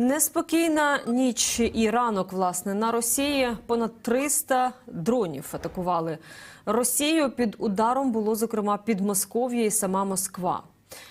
Неспокійна ніч і ранок, власне, на Росії понад 300 дронів атакували Росію. Під ударом було зокрема Підмосков'я і сама Москва.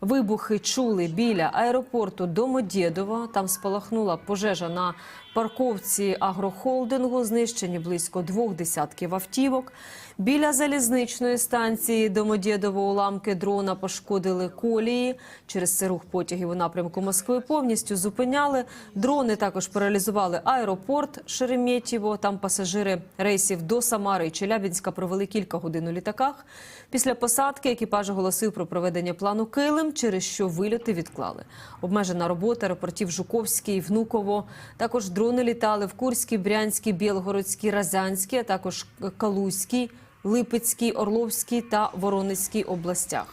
Вибухи чули біля аеропорту Домодєдова. Там спалахнула пожежа на парковці агрохолдингу. Знищені близько двох десятків автівок. Біля залізничної станції Домодєдово уламки дрона пошкодили колії. Через це рух потягів у напрямку Москви повністю зупиняли. Дрони також паралізували аеропорт Шереметьєво. Там пасажири рейсів до Самари і Челябінська провели кілька годин у літаках. Після посадки екіпаж оголосив про проведення плану Килим, через що вильоти відклали. Обмежена робота аеропортів Жуковський, Внуково. Також дрони літали в Курській, Брянській, Білгородській, Разянській, а також Калузькій, Липецькій, Орловській та Воронезькій областях.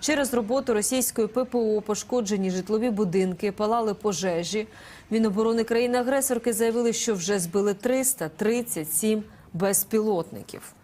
Через роботу російської ППО пошкоджені житлові будинки, палали пожежі. Міноборони країни-агресорки заявили, що вже збили 337 безпілотників.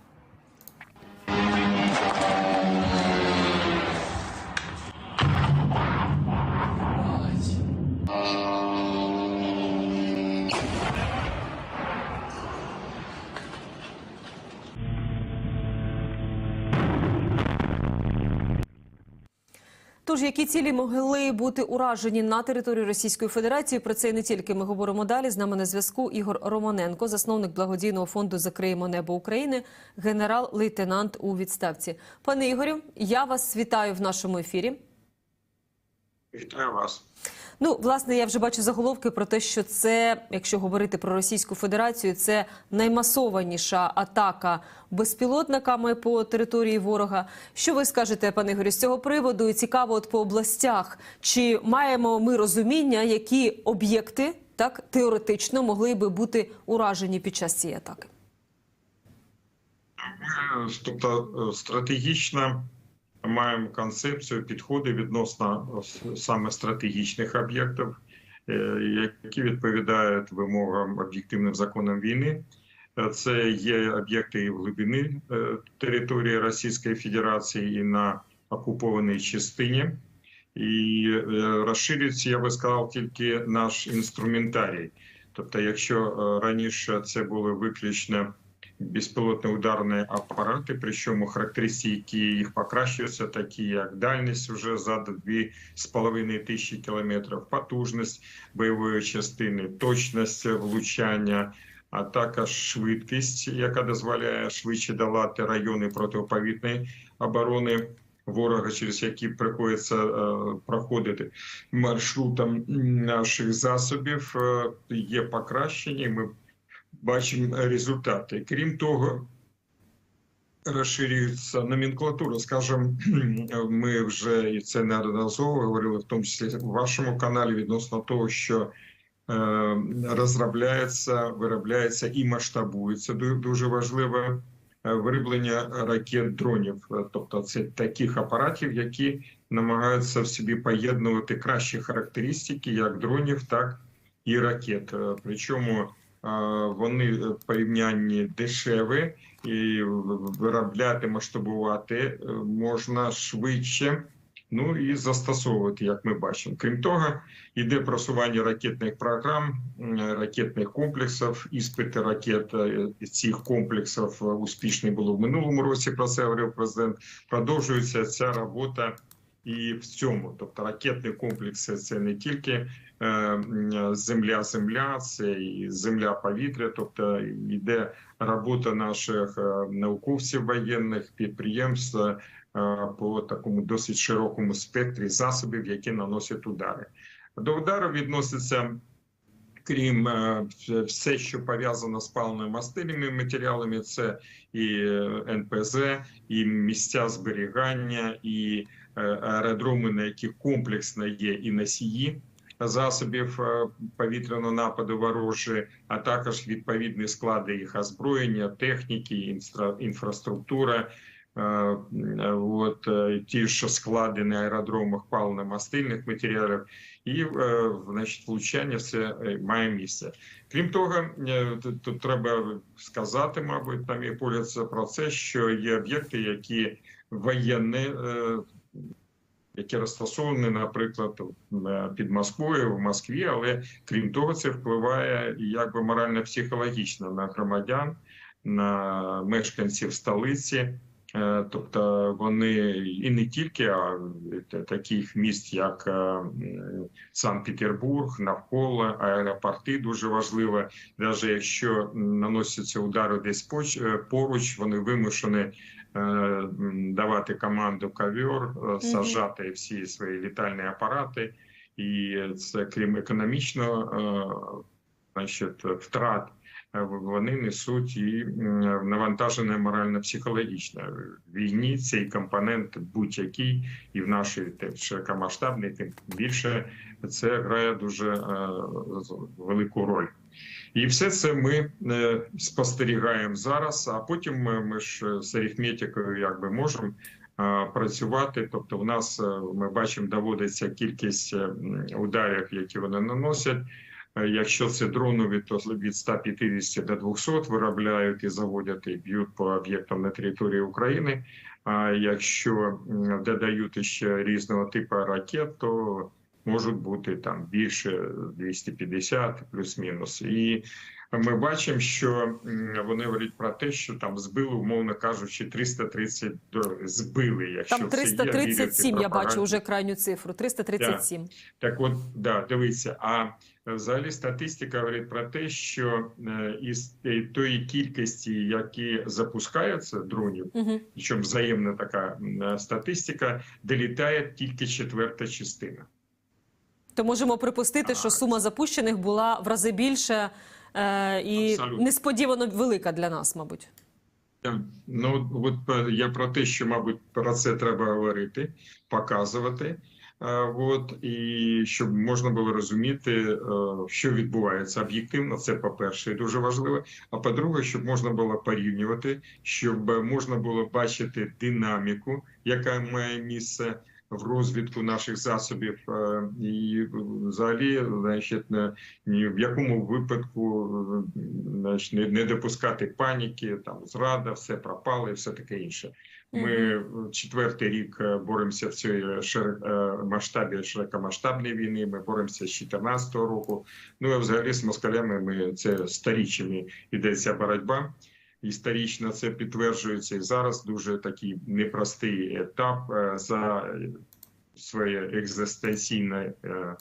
Тож, які цілі могли бути уражені на території Російської Федерації? Про це і не тільки ми говоримо далі. З нами на зв'язку Ігор Романенко, засновник благодійного фонду Закриємо небо України, генерал-лейтенант у відставці. Пане Ігорю, я вас вітаю в нашому ефірі. Вітаю вас. Ну, власне, я вже бачу заголовки про те, що це, якщо говорити про Російську Федерацію, це наймасованіша атака безпілотниками по території ворога. Що ви скажете, пане Ігорю, з цього приводу? І цікаво, от по областях, чи маємо ми розуміння, які об'єкти так теоретично могли би бути уражені під час цієї атаки? Тобто е, стратегічно маємо концепцію підходи відносно е, саме стратегічних об'єктів, е, які відповідають вимогам об'єктивним законам війни. Е, Це є об'єкти і в глибини території Російської Федерації і на окупованій частині. І розширюється, я би сказав, тільки наш інструментарій. Тобто, якщо раніше це були виключно безпілотні ударні апарати, причому характеристики їх покращуються, такі як дальність вже за 2,5 тисячі кілометрів, потужність бойової частини, точність влучання, а також швидкість, яка дозволяє швидше долати райони протиповітної оборони. Ворога, через які приходиться е, проходити маршрутом наших засобів, е, є покращення. Ми бачимо результати. Крім того, розширюється номенклатура. Скажімо, ми вже і це неодноразово говорили, в тому числі в вашому каналі, відносно того, що е, розробляється, виробляється і масштабується. Дуже важливе е, вироблення ракет дронів, тобто це таких апаратів, які намагаються в собі поєднувати кращі характеристики як дронів, так і ракет. Е, Причому вони порівнянні дешеві і виробляти, масштабувати е, можна швидше. Ну і застосовувати, як ми бачимо. Крім того, йде просування ракетних програм, ракетних комплексів, іспити ракет е, цих комплексів е, успішні було в минулому році. Про це говорив президент. Продовжується ця робота і в цьому. Тобто ракетні комплекси це не тільки земля-земля, це і земля-повітря. Тобто йде робота наших е, науковців воєнних підприємств е, по такому досить широкому спектрі засобів, які наносять удари. До удару відноситься. Крім е, все, що пов'язано з паливно-мастильними матеріалами, це і е, НПЗ, і місця зберігання, і е, аеродроми, на яких комплексно є і носії засобів е, повітряного нападу ворожі, а також відповідні склади їх озброєння, техніки, інфраструктура. Е, От е, ті, що склади на аеродромах паливно-мастильних матеріалів, і значить, влучання все має місце. Крім того, тут, треба сказати, мабуть, там і погляд про це, що є об'єкти, які воєнні, які розташовані, наприклад, під Москвою, в Москві, але крім того, це впливає якби морально-психологічно на громадян, на мешканців столиці. Е, Тобто вони і не тільки а таких міст, як е, Санкт-Петербург, навколо аеропорти дуже важливо. Навіть якщо наносяться удари десь е, поруч, вони вимушені давати команду ковер, е, саджати всі свої літальні апарати, і це крім економічного, е, значить, втрат. е, Вони несуть і навантаження морально-психологічне в війні. Цей компонент будь-який, і в нашій тим широкомасштабній, тим більше це грає дуже е, велику роль. І все це ми е, спостерігаємо зараз. А потім ми, ми ж з арифметикою якби можемо е, працювати. Тобто, в нас е, ми бачимо, доводиться кількість е, ударів, які вони наносять. Е, Якщо це дронові, то від 150 до 200 виробляють і заводять і б'ють по об'єктам на території України. А якщо додають ще різного типу ракет, то можуть бути там більше 250 плюс-мінус. І ми бачимо, що вони говорять про те, що там збили, умовно кажучи, 330 дро- збили. Якщо Там це є, 337, я бачу вже крайню цифру. 337. Так, от да, дивіться. А взагалі статистика говорить про те, що е, із е, тої кількості, які запускаються дронів, Угу. причому взаємна така статистика, долітає тільки четверта частина. То можемо припустити, що сума запущених була в рази більше е, і Абсолютно. несподівано велика для нас, мабуть. Ну от е, я про те, що мабуть про це треба говорити, показувати. Е, От і щоб можна було розуміти, е, що відбувається об'єктивно. Це по-перше, дуже важливо. А по-друге, щоб можна було порівнювати, щоб можна було бачити динаміку, яка має місце в розвитку наших засобів, е, і взагалі, значить, ні в якому випадку значить, не, допускати паніки, там зрада, все пропало і все таке інше. Ми четвертий рік е, боремося в цій широ- е, масштабі широкомасштабної війни. Ми боремося з 2014 року. Ну і взагалі з москалями ми це сторіччями йдеться боротьба. Історично це підтверджується і зараз дуже такий непростий етап е, за своє екзистенційне е,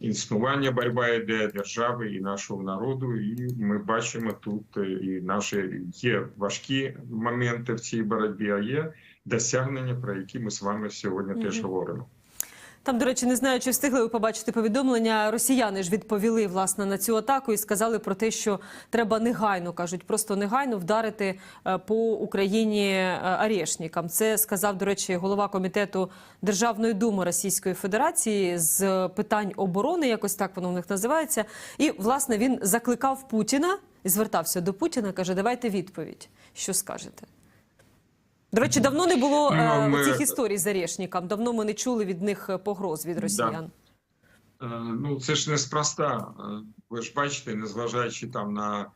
існування. Боротьба йде держави і нашого народу. І ми бачимо тут е, і наші є важкі моменти в цій боротьбі, а є досягнення, про які ми з вами сьогодні теж Мгм. говоримо. Там, до речі, не знаю, чи встигли ви побачити повідомлення. Росіяни ж відповіли власне на цю атаку і сказали про те, що треба негайно кажуть, просто негайно вдарити е, по Україні е, арешникам. Це сказав, до речі, голова комітету Державної думи Російської Федерації з питань оборони, якось так воно в них називається. І власне він закликав Путіна і звертався до Путіна. каже: давайте відповідь. Що скажете? До речі, давно не було е, Ну, ми- цих історій з Арешником. Давно ми не чули від них е, погроз від росіян. Е, Ну це ж неспроста. Е, Ви ж бачите, незважаючи там на е,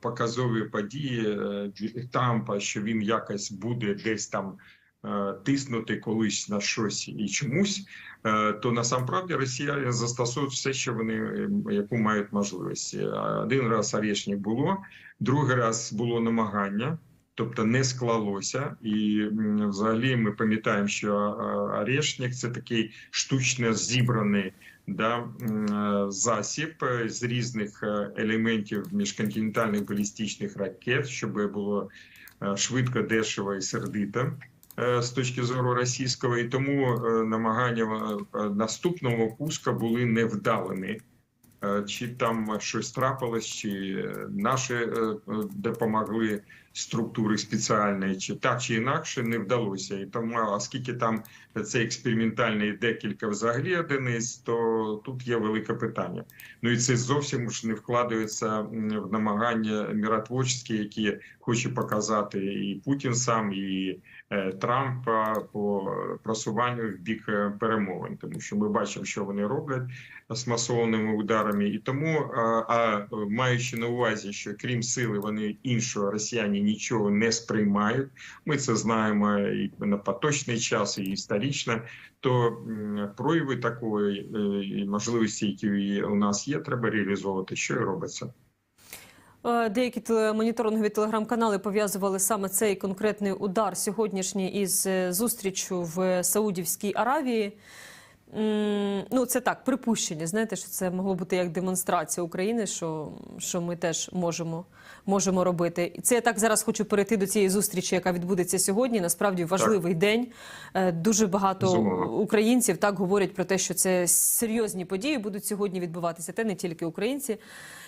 показові події е, Трампа, що він якось буде десь там е, тиснути колись на щось і чомусь, е, то насамправді росіяни застосують все, що вони е, яку мають можливість. Е, Один раз Орешник було, другий раз було намагання. Тобто не склалося, і взагалі ми пам'ятаємо, що е, Орешник – це такий штучно зібраний да, е, засіб е, з різних елементів міжконтинентальних балістичних ракет, щоб було швидко, дешево і сердито з точки зору російського, і тому намагання наступного пуска були невдалими. Е, Чи там щось трапилось, чи наші допомогли структури спеціальної, чи так чи інакше не вдалося. І тому, оскільки там це експериментальний декілька взагалі одиниць, то тут є велике питання. Ну і це зовсім ж не вкладається в намагання миротворчі, які хоче показати і Путін сам, і е, Трамп е, по просуванню в бік е, перемовин, тому що ми бачимо, що вони роблять з масованими ударами, і тому, а, а маючи на увазі, що крім сили, вони іншого росіяни нічого не сприймають. Ми це знаємо і на поточний час, і історично. То прояви такої е, можливості, які у нас є, треба реалізовувати, що і робиться. Е, Деякі моніторингові телеграм-канали пов'язували саме цей конкретний удар сьогоднішній із е, зустрічю в Саудівській Аравії. Ну, це так, припущення. Знаєте, що це могло бути як демонстрація України, що, що ми теж можемо, можемо робити. І це я так зараз хочу перейти до цієї зустрічі, яка відбудеться сьогодні. Насправді важливий день. Е, Дуже багато Безумовно. українців так говорять про те, що це серйозні події будуть сьогодні відбуватися. Те не тільки українці.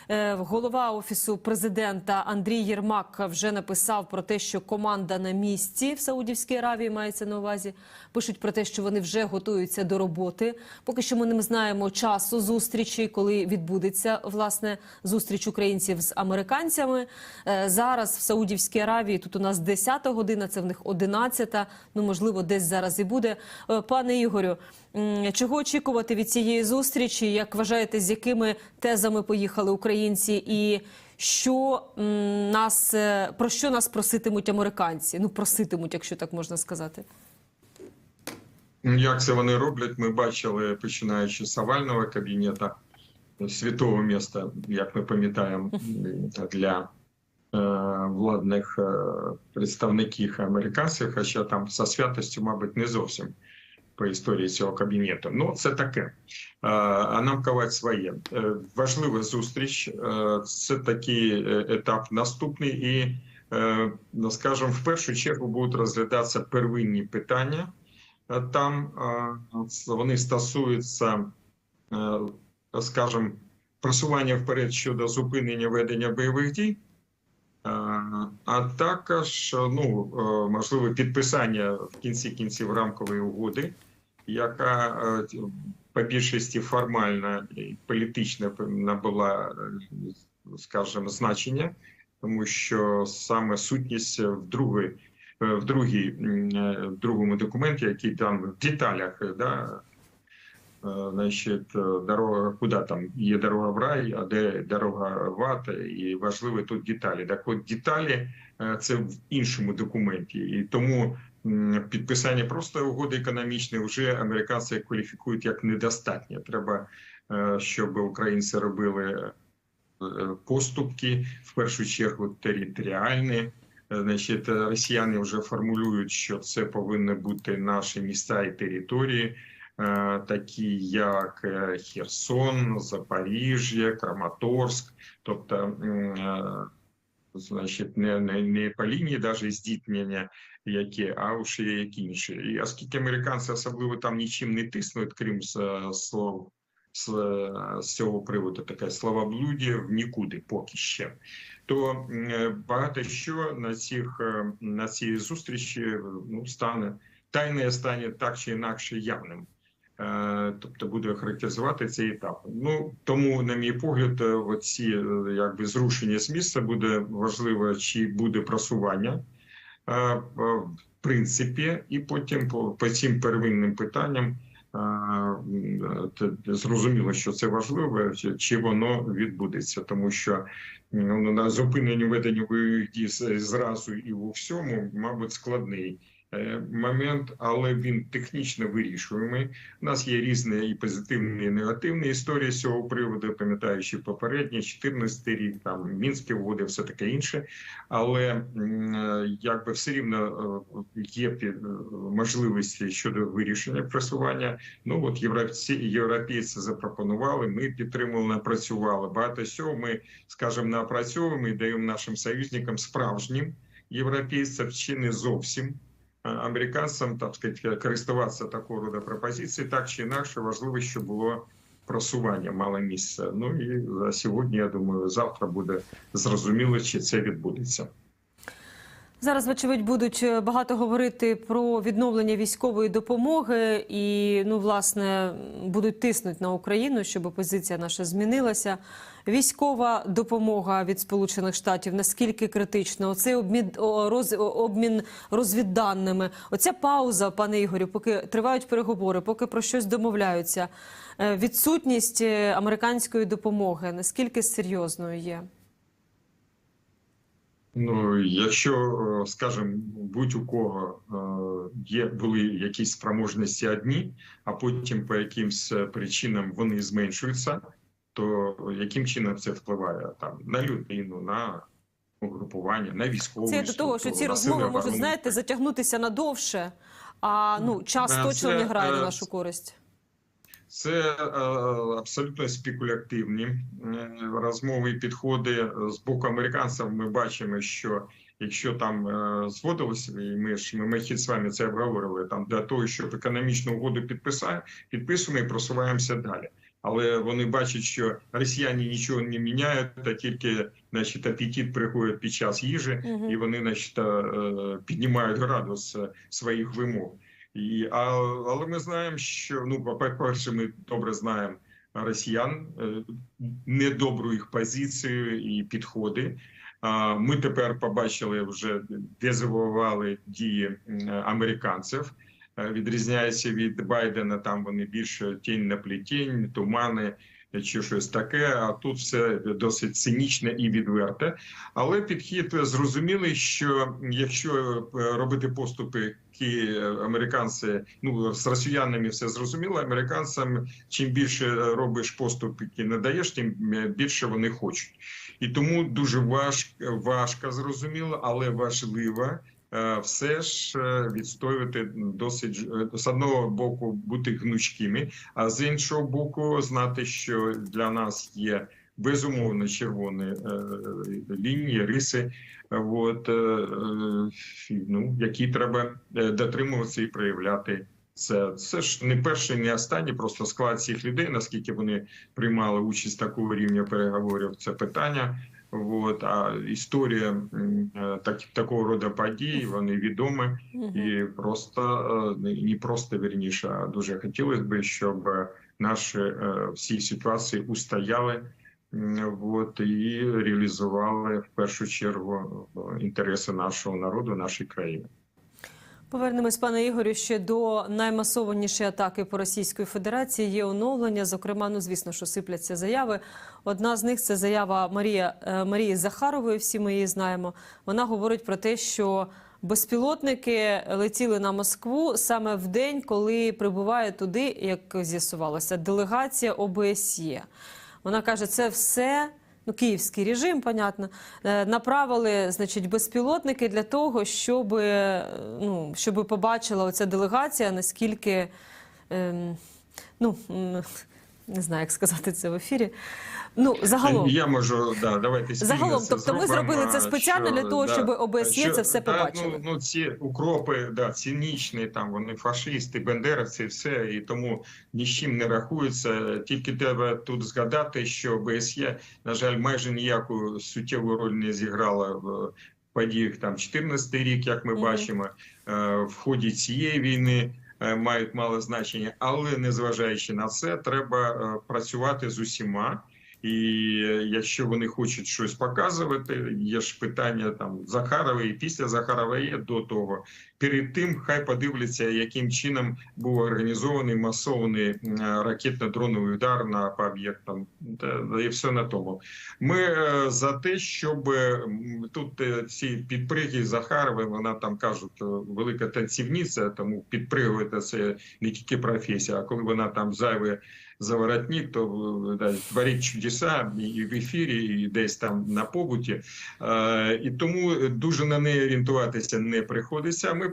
Е, Голова офісу президента Андрій Єрмак вже написав про те, що команда на місці в Саудівській Аравії мається на увазі. Пишуть про те, що вони вже готуються до роботи. Поки що ми не знаємо часу зустрічі, коли відбудеться власне зустріч українців з американцями. Е, Зараз в Саудівській Аравії тут у нас 10 година, це в них 11, Ну можливо, десь зараз і буде. Е, Пане Ігорю, чого очікувати від цієї зустрічі? Як вважаєте, з якими тезами поїхали українці, і що нас е, про що нас проситимуть американці? Ну проситимуть, якщо так можна сказати. Як це вони роблять, ми бачили, починаючи з овального кабінету, святого міста, як ми пам'ятаємо, для е, владних е, представників американців, хоча там за святостю, мабуть, не зовсім по історії цього кабінету. Ну, це таке. А нам кавать своє. Е, важлива зустріч. Е, це такий е, етап наступний і, ну, скажімо, в першу чергу будуть розглядатися первинні питання. Там вони стосуються, скажімо, просування вперед щодо зупинення ведення бойових дій, а також ну, можливо підписання в кінці кінців рамкової угоди, яка е, по більшості формальна і політична набула, е, скажімо, значення, тому що саме сутність в другої е, в другій в другому документі, який там в деталях, да, значить, дорога, куди там є дорога в рай, а де дорога в ад, і важливі тут деталі. Так от деталі це в іншому документі, і тому підписання просто угоди економічної вже американці кваліфікують як недостатньо. Треба, е, щоб українці робили е, поступки в першу чергу територіальні. Значить, росіяни вже формулюють, що це повинні бути наші міста і території, е, такі як Херсон, Запоріжжя, Краматорськ, тобто, значить, не, не, не по лінії навіть здійснення, які, а уж і які інші. І оскільки американці особливо там нічим не тиснуть, крім з, е, слов з, з цього приводу таке словоблуддя в нікуди поки ще. То багато що на цих е, на цій зустрічі ну стане тайне стане так чи інакше явним. Е, Тобто буде характеризувати цей етап. Ну тому, на мій погляд, е, оці е, якби зрушення з місця буде важливо, чи буде просування в принципі, і потім по, по цим первинним питанням. Зрозуміло, що це важливо, чи- воно відбудеться, тому що ну, на зупиненню ведення бойових дій зразу і у всьому, мабуть, складний момент, але він технічно вирішуємий. У нас є різні і позитивні, і негативні історії з цього приводу, пам'ятаючи попередні 14 рік, там мінські угоди, все таке інше. Але е, якби все рівно е, є е, можливості щодо вирішення просування. Ну от європейці, європейці запропонували. Ми підтримували, напрацювали. Багато всього ми, скажімо, напрацьовуємо і даємо нашим союзникам справжнім європейцям чи не зовсім. А Американцям так сказати, користуватися такого роду пропозиції, так чи інакше важливо, що було просування мало місця. Ну і за сьогодні, я думаю, завтра буде зрозуміло, чи це відбудеться. Зараз, вочевидь, будуть е, багато говорити про відновлення військової допомоги і, ну, власне, будуть тиснути на Україну, щоб опозиція наша змінилася. Військова допомога від Сполучених Штатів наскільки критична? Оцей обмін, роз, обмін розвідданими. Оця пауза, пане Ігорю, поки тривають переговори, поки про щось домовляються. Е, Відсутність е, американської допомоги наскільки серйозною є? Ну, якщо, е, скажімо, будь у кого е, є були якісь спроможності одні, а потім по якимсь е, причинам вони зменшуються, то яким чином це впливає там на людину, на угрупування, на військову Це до того, що ці розмови можуть, знаєте, затягнутися надовше, а ну час Е, точно це, не грає на нашу користь. Це е, абсолютно спекулятивні е, розмови і підходи з боку американців. Ми бачимо, що якщо там е, зводилося, і ми ж ми, ми хід з вами це обговорили там для того, щоб економічну угоду підписати, підписуємо і просуваємося далі. Але вони бачать, що росіяни нічого не міняють, а тільки значить, апетит приходить під час їжі, і вони значить, піднімають градус своїх вимог. І, а, але ми знаємо, що ну, по-перше, ми добре знаємо росіян, е, недобру їх позицію і підходи. Ми тепер побачили вже дезавуювали дії американців. Е, Відрізняється від Байдена. Там вони більше тінь на плітінь, тумани чи щось таке. А тут все досить цинічне і відверте. Але підхід зрозумілий, що якщо е, робити поступи, які американці ну з росіянами все зрозуміло. Американцям чим більше робиш поступи, які не даєш, тим е, більше вони хочуть. І тому дуже важко, важко зрозуміло, але важливо. Е, Все ж е, відстоювати досить е, з одного боку бути гнучкими, а з іншого боку, знати, що для нас є безумовно червоні е, лінії, риси, от, е, ну, які треба дотримуватися і проявляти. Це, це ж не перший, не останній просто склад цих людей, наскільки вони приймали участь такого рівня переговорів. Це питання. От, а історія е, так, такого роду подій, вони відомі. І просто е, не- просто вірніше, а дуже хотілося б, щоб наші е, всі ситуації устояли м, от, і реалізували в першу чергу інтереси нашого народу, нашої країни. Повернемось, пане Ігорю, ще до наймасованішої атаки по Російської Федерації. Є оновлення. Зокрема, ну звісно, що сипляться заяви. Одна з них це заява Марія е, Марії Захарової. Всі ми її знаємо. Вона говорить про те, що безпілотники летіли на Москву саме в день, коли прибуває туди, як з'ясувалося, делегація ОБСЄ. Вона каже, це все. Ну, київський режим, понятно, е, направили, значить, безпілотники для того, щоб, е, ну, щоб побачила оця делегація, наскільки, ем, ну, не знаю, як сказати це в ефірі. Ну, загалом. Я можу да, давайте Загалом, тобто зробимо, зробили це спеціально для того, щоб ОБСЄ це все да, побачили? Ну, ну ці укропи, да, цинічні, там вони фашисти, бендеровці, все і тому ні з чим не рахуються. Тільки треба тут згадати, що ОБСЄ, на жаль, майже ніяку суттєву роль не зіграла в подіях там 14 рік, як ми Мгм. бачимо, е, в ході цієї війни. Е, Мають мало значення, але незважаючи на це, треба е, працювати з усіма. І е, якщо вони хочуть щось показувати, є ж питання там Захарова і після Захарова є до того. Перед тим хай подивляться, яким чином був організований масований ракетно-дроновий удар на по об'єктам. І все на тому. Ми е, за те, щоб тут е, ці підприги Захарови, вона там кажуть, е, велика танцівниця, тому підпригувати це не тільки професія, а коли вона там зайве заворотник, то е, да, творить чудеса і в ефірі, і десь там на побуті. Е, і тому дуже на неї орієнтуватися не приходиться. Ми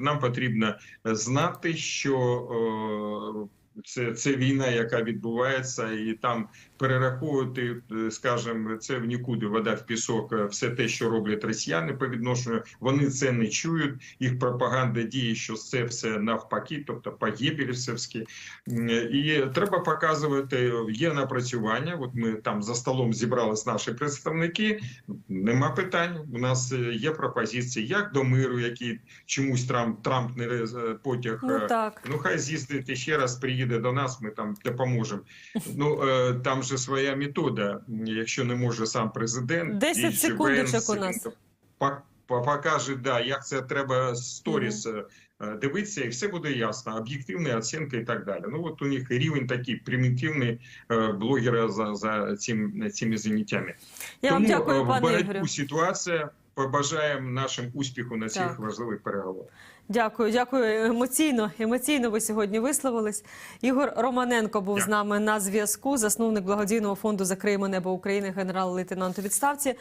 нам потрібно знати, що е, це, це війна, яка відбувається, і там перераховувати, е, скажімо, це в нікуди вода в пісок, е, все те, що роблять росіяни по відношенню, вони це не чують. Їх пропаганда діє, що це все навпаки, тобто погибельсівські. І треба показувати, є напрацювання. От ми там за столом зібрались наші представники. Нема питань. У нас е, є пропозиції як до миру, який чомусь Трамп Трамп не потяг. Ну е, так. Ну, хай з'їздить ще раз, приїде до нас, ми там допоможемо. Ну е, там же своя метода. Якщо не може сам президент, 10 і живе секундочок у нас. Покаже, да, як це треба сторіс е, дивитися, і все буде ясно. Об'єктивна оцінка і так далі. Ну от у них рівень такий примітивний е, блогера за, за цим, цими заняттями. Я Тому е, дякую, в пане Ігорю. ситуація. Побажаємо нашим успіху на цих Так. важливих переговорах. Дякую, дякую. Емоційно, емоційно ви сьогодні висловились. Ігор Романенко був з нами на зв'язку. Засновник благодійного фонду Закриємо небо України, генерал-лейтенант у відставці.